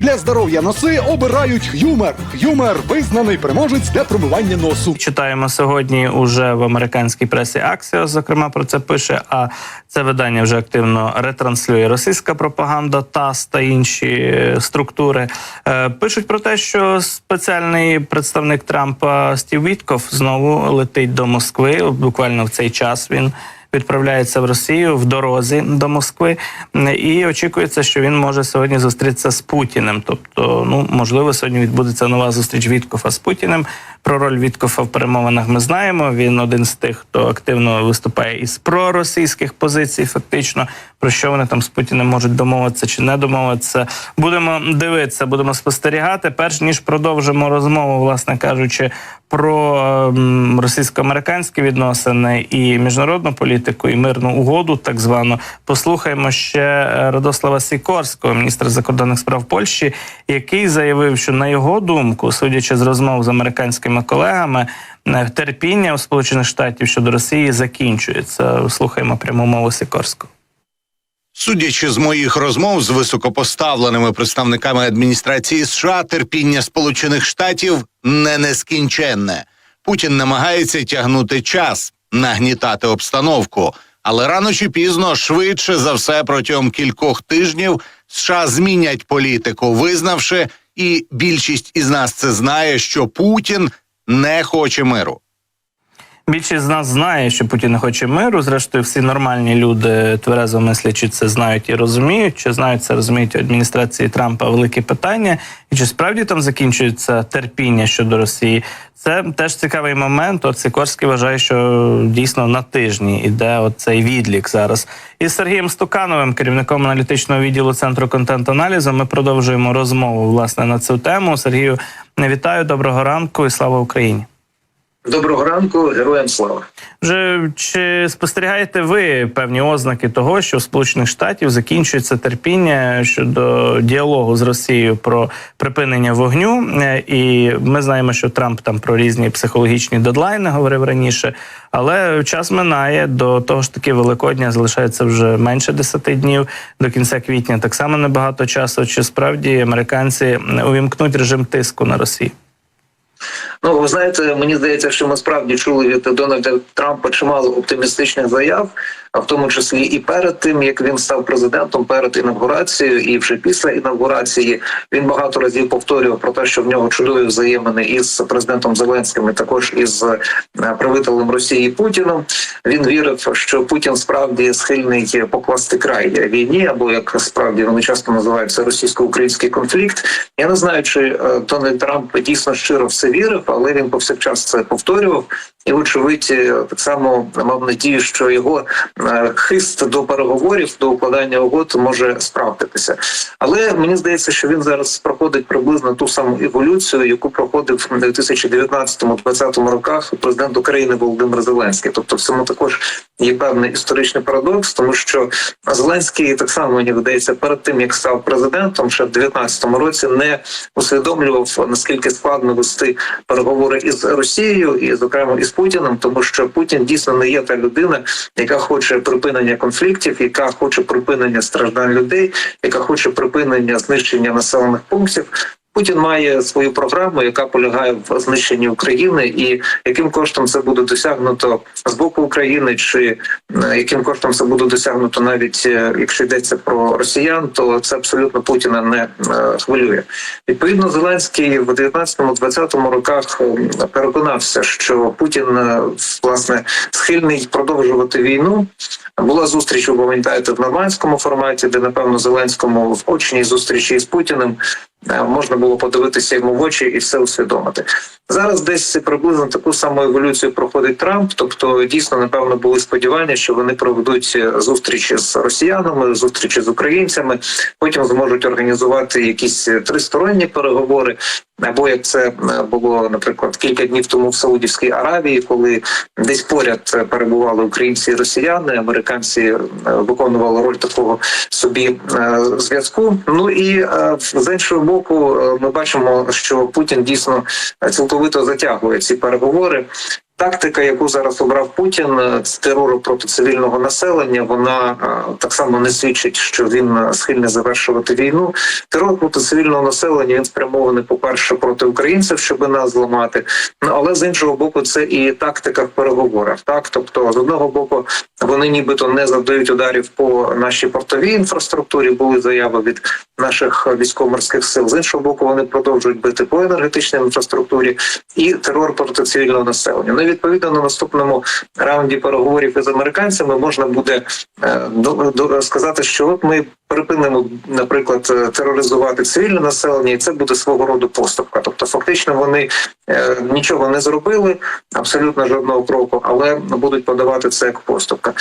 Для здоров'я носи обирають Х'юмер. Х'юмер визнаний переможець для промивання носу. Читаємо сьогодні уже в американській пресі Axios, зокрема про це пише. А це видання вже активно ретранслює російська пропаганда, ТАСС та інші е, структури. Е, Пишуть про те, що спеціальний представник Трампа Стів Вітков знову летить до Москви. Буквально в цей час він. Відправляється в Росію в дорозі до Москви, і очікується, що він може сьогодні зустрітися з Путіним. Тобто, ну можливо, сьогодні відбудеться нова зустріч Віткофа з Путіним. Про роль Віткофа в перемовинах ми знаємо. Він один з тих, хто активно виступає із проросійських позицій. Фактично, про що вони там з Путіним можуть домовитися чи не домовитися. Будемо дивитися, будемо спостерігати. Перш ніж продовжимо розмову, власне кажучи, про ем, російсько-американські відносини і міжнародну політику, і мирну угоду, так звану, послухаємо ще е, Радослава Сікорського, міністра закордонних справ Польщі, який заявив, що на його думку, судячи з розмов з американськими колегами, е, терпіння у Сполучених Штатів щодо Росії закінчується. Слухаємо пряму мову Сікорського. Судячи з моїх розмов з високопоставленими представниками адміністрації США, терпіння Сполучених Штатів не нескінченне. Путін намагається тягнути час, нагнітати обстановку, але рано чи пізно, швидше за все, протягом кількох тижнів США змінять політику, визнавши, і більшість із нас це знає, що Путін не хоче миру. Більшість з нас знає, що Путін не хоче миру. Зрештою, всі нормальні люди, тверезо мислячи, це знають і розуміють. Чи знають це розуміють адміністрації Трампа велике питання, і чи справді там закінчується терпіння щодо Росії? Це теж цікавий момент. От Сікорський вважає, що дійсно на тижні іде оцей відлік зараз. Із Сергієм Стукановим, керівником аналітичного відділу центру контент-аналізу, ми продовжуємо розмову власне на цю тему. Сергію, вітаю, доброго ранку і слава Україні. Доброго ранку, героям слава. Вже чи спостерігаєте ви певні ознаки того, що в Сполучених Штатів закінчується терпіння щодо діалогу з Росією про припинення вогню? Е, І ми знаємо, що Трамп там про різні психологічні дедлайни говорив раніше, але час минає до того ж таки Великодня залишається вже менше 10 днів до кінця квітня. Так само небагато часу. Чи справді американці увімкнуть режим тиску на Росію? Ну ви знаєте, мені здається, що ми справді чули від Дональда Трампа чимало оптимістичних заяв, а в тому числі і перед тим як він став президентом, перед інавгурацією, і вже після інавгурації він багато разів повторював про те, що в нього чудові взаємини із президентом Зеленським, і також із е, правителем Росії Путіном. Він вірив, що Путін справді схильний покласти край війні, або як справді вони часто називаються російсько-український конфлікт. Я не знаю, чи е, Дональд Трамп дійсно щиро в це вірив, але він повсякчас це повторював. І, вочевидь, е, так само мав надію, що його е, хист до переговорів, до укладання угод може справдитися. Але мені здається, що він зараз проходить приблизно ту саму еволюцію, яку проходив в 2019-2020 роках президент України Володимир Зеленський. Тобто, в цьому також є певний історичний парадокс, тому що Зеленський так само мені видається перед тим, як став президентом, ще в 2019 році не усвідомлював наскільки складно вести переговори із Росією і, зокрема, із Путіним, тому що Путін дійсно не є та людина, яка хоче припинення конфліктів, яка хоче припинення страждань людей, яка хоче припинення знищення населених пунктів. Путін має свою програму, яка полягає в знищенні України, і яким коштом це буде досягнуто з боку України, чи е, яким коштом це буде досягнуто, навіть е, якщо йдеться про росіян, то це абсолютно Путіна не е, хвилює. Відповідно, Зеленський в 19-20 роках переконався, що Путін власне схильний продовжувати війну. Була зустріч, ви пам'ятаєте, в нормандському форматі, де напевно Зеленському в очній зустрічі з Путіним можна було подивитися йому в очі і все усвідомити. Зараз десь приблизно таку саму еволюцію проходить Трамп. Тобто, дійсно, напевно, були сподівання, що вони проведуть зустрічі з росіянами, зустрічі з українцями. Потім зможуть організувати якісь тристоронні переговори. Або як це е, було, наприклад, кілька днів тому в Саудівській Аравії, коли десь поряд перебували українці і росіяни, американці е, виконували роль такого собі е, зв'язку. Ну і з іншого боку, е, ми бачимо, що Путін дійсно цілковито затягує ці переговори. Тактика, яку зараз обрав Путін е, з терору проти цивільного населення, вона е, так само не свідчить, що він е, схильний завершувати війну. Терор проти цивільного населення він спрямований, по перше, проти українців, щоб нас зламати. Ну але з іншого боку, це і тактика в переговорах. Так, тобто, з одного боку, вони нібито не завдають ударів по нашій портовій інфраструктурі. Були заяви від наших військово-морських сил. З іншого боку, вони продовжують бити по енергетичній інфраструктурі і терор проти цивільного населення. Відповідно, на наступному раунді переговорів із американцями можна буде е, сказати, що от ми припинимо, наприклад, е, тероризувати цивільне населення, і це буде свого роду поступка. Тобто, фактично, вони е, нічого не зробили, абсолютно жодного кроку, але будуть подавати це як поступка.